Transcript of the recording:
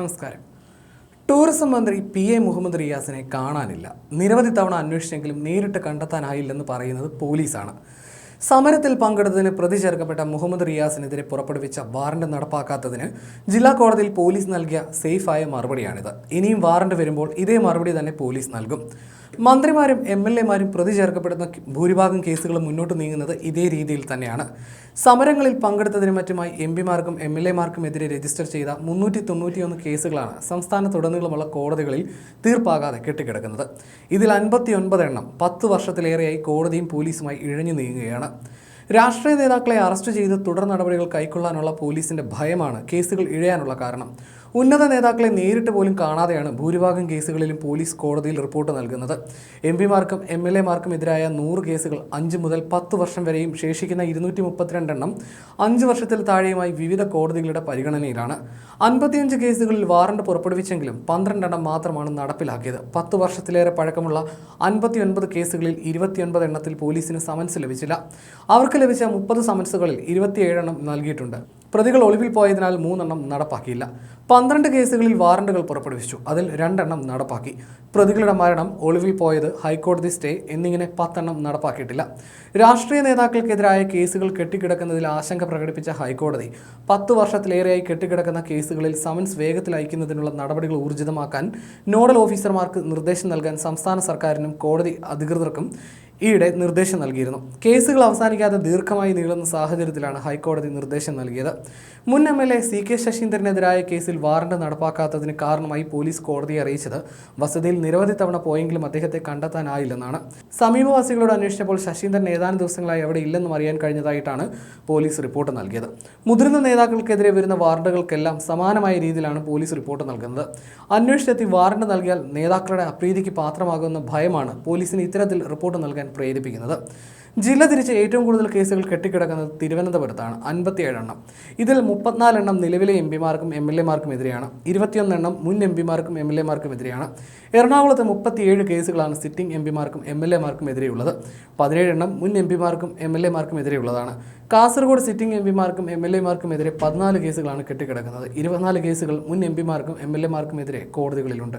നമസ്കാരം. ടൂറിസം മന്ത്രി P A Muhammad റിയാസിനെ കാണാനില്ല. നിരവധി തവണ അന്വേഷിച്ചെങ്കിലും നേരിട്ട് കണ്ടെത്താനായില്ലെന്ന് പറയുന്നത് പോലീസാണ്. സമരത്തിൽ പങ്കെടുത്തതിന് പ്രതി ചേർക്കപ്പെട്ട മുഹമ്മദ് റിയാസിനെതിരെ പുറപ്പെടുവിച്ച വാറണ്ട് നടപ്പാക്കാത്തതിന് ജില്ലാ കോടതിയിൽ പോലീസ് നൽകിയ സേഫായ മറുപടിയാണിത്. ഇനിയും വാറണ്ട് വരുമ്പോൾ ഇതേ മറുപടി തന്നെ പോലീസ് നൽകും. മന്ത്രിമാരും എം എൽ എമാരും പ്രതി ചേർക്കപ്പെടുന്ന ഭൂരിഭാഗം കേസുകളും മുന്നോട്ട് നീങ്ങുന്നത് ഇതേ രീതിയിൽ തന്നെയാണ്. സമരങ്ങളിൽ പങ്കെടുത്തതിന് മറ്റുമായി എം പിമാർക്കും എം എൽ എമാർക്കും എതിരെ രജിസ്റ്റർ ചെയ്ത മുന്നൂറ്റി തൊണ്ണൂറ്റിയൊന്ന് കേസുകളാണ് സംസ്ഥാനത്തുടനീളമുള്ള കോടതികളിൽ തീർപ്പാകാതെ കെട്ടിക്കിടക്കുന്നത്. ഇതിൽ അൻപത്തി ഒൻപത് എണ്ണം പത്ത് വർഷത്തിലേറെയായി കോടതിയും പോലീസുമായി ഇഴഞ്ഞു നീങ്ങുകയാണ്. രാഷ്ട്രീയ നേതാക്കളെ അറസ്റ്റ് ചെയ്ത് തുടർ നടപടികൾ കൈക്കൊള്ളാനുള്ള പോലീസിന്റെ ഭയമാണ് കേസുകൾ ഇഴയാനുള്ള കാരണം. ഉന്നത നേതാക്കളെ നേരിട്ട് പോലും കാണാതെയാണ് ഭൂരിഭാഗം കേസുകളിലും പോലീസ് കോടതിയിൽ റിപ്പോർട്ട് നൽകുന്നത്. എം പിമാർക്കും എം എൽ എമാർക്കും എതിരായ നൂറ് കേസുകൾ അഞ്ച് മുതൽ പത്ത് വർഷം വരെയും ശേഷിക്കുന്ന ഇരുന്നൂറ്റി മുപ്പത്തിരണ്ടെണ്ണം അഞ്ച് വർഷത്തിൽ താഴെയുമായി വിവിധ കോടതികളുടെ പരിഗണനയിലാണ്. അൻപത്തിയഞ്ച് കേസുകളിൽ വാറണ്ട് പുറപ്പെടുവിച്ചെങ്കിലും പന്ത്രണ്ടെണ്ണം മാത്രമാണ് നടപ്പിലാക്കിയത്. പത്ത് വർഷത്തിലേറെ പഴക്കമുള്ള അൻപത്തിയൊൻപത് കേസുകളിൽ ഇരുപത്തിയൊൻപത് എണ്ണത്തിൽ പോലീസിന് സമൻസ് ലഭിച്ചില്ല. അവർക്ക് ലഭിച്ച മുപ്പത് സമൻസുകളിൽ ഇരുപത്തിയേഴെണ്ണം നൽകിയിട്ടുണ്ട്. പ്രതികൾ ഒളിവിൽ പോയതിനാൽ മൂന്നെണ്ണം നടപ്പാക്കിയില്ല. പന്ത്രണ്ട് കേസുകളിൽ വാറണ്ടുകൾ പുറപ്പെടുവിച്ചു. അതിൽ രണ്ടെണ്ണം നടപ്പാക്കി. പ്രതികളുടെ മരണം ഒളിവിൽ പോയത് ഹൈക്കോടതി സ്റ്റേ എന്നിങ്ങനെ പത്തെണ്ണം നടപ്പാക്കിയിട്ടില്ല. രാഷ്ട്രീയ നേതാക്കൾക്കെതിരായ കേസുകൾ കെട്ടിക്കിടക്കുന്നതിൽ ആശങ്ക പ്രകടിപ്പിച്ച ഹൈക്കോടതി പത്ത് വർഷത്തിലേറെയായി കെട്ടിക്കിടക്കുന്ന കേസുകളിൽ സമൻസ് വേഗത്തിൽ അയക്കുന്നതിനുള്ള നടപടികൾ ഊർജിതമാക്കാൻ നോഡൽ ഓഫീസർമാർക്ക് നിർദ്ദേശം നൽകാൻ സംസ്ഥാന സർക്കാരിനും കോടതി അധികൃതർക്കും ഈയിടെ നിർദ്ദേശം നൽകിയിരുന്നു. കേസുകൾ അവസാനിക്കാതെ ദീർഘമായി നീളുന്ന സാഹചര്യത്തിലാണ് ഹൈക്കോടതി നിർദ്ദേശം നൽകിയത്. മുൻ M L A C K ശശീന്ദ്രനെതിരായ കേസിൽ വാറണ്ട് നടപ്പാക്കാത്തതിന് കാരണമായി പോലീസ് കോടതിയെ അറിയിച്ചത് വസതിയിൽ നിരവധി തവണ പോയെങ്കിലും അദ്ദേഹത്തെ കണ്ടെത്താനായില്ലെന്നാണ്. സമീപവാസികളോട് അന്വേഷിച്ചപ്പോൾ ശശീന്ദ്രൻ ഏതാനും ദിവസങ്ങളായി അവിടെ ഇല്ലെന്നും അറിയാൻ കഴിഞ്ഞതായിട്ടാണ് പോലീസ് റിപ്പോർട്ട് നൽകിയത്. മുതിർന്ന നേതാക്കൾക്കെതിരെ വരുന്ന വാറണ്ടുകൾക്കെല്ലാം സമാനമായ രീതിയിലാണ് പോലീസ് റിപ്പോർട്ട് നൽകുന്നത്. അന്വേഷിച്ചെത്തി വാറണ്ട് നൽകിയാൽ നേതാക്കളുടെ അപ്രീതിക്ക് പാത്രമാകുന്ന ഭയമാണ് പോലീസിന് ഇത്തരത്തിൽ റിപ്പോർട്ട് നൽകാൻ പ്രേരിപ്പിക്കുന്നത്. ജില്ല തിരിച്ച് ഏറ്റവും കൂടുതൽ കേസുകൾ കെട്ടിക്കിടക്കുന്നത് തിരുവനന്തപുരത്താണ്. അൻപത്തിയേഴെണ്ണം. ഇതിൽ മുപ്പത്തിനാലെണ്ണം നിലവിലെ എം പിമാർക്കും എം എൽ എമാർക്കും എതിരെയാണ്. ഇരുപത്തിയൊന്നെണ്ണം മുൻ എം പിമാർക്കും എം എൽ എമാർക്കും എതിരെയാണ്. എറണാകുളത്ത് മുപ്പത്തിയേഴ് കേസുകളാണ് സിറ്റിംഗ് എം പിമാർക്കും എം എൽ എമാർക്കും എതിരെയുള്ളത്. പതിനേഴെണ്ണം മുൻ എം പിമാർക്കും എം എൽ എമാർക്കും എതിരെയുള്ളതാണ്. കാസർഗോഡ് സിറ്റിംഗ് എം പിമാർക്കും എം എൽ എമാർക്കും എതിരെ പതിനാല് കേസുകളാണ് കെട്ടിക്കിടക്കുന്നത്. ഇരുപത്തിനാല് കേസുകൾ മുൻ എം പിമാർക്കും എം എൽ എമാർക്കും എതിരെ കോടതികളിലുണ്ട്.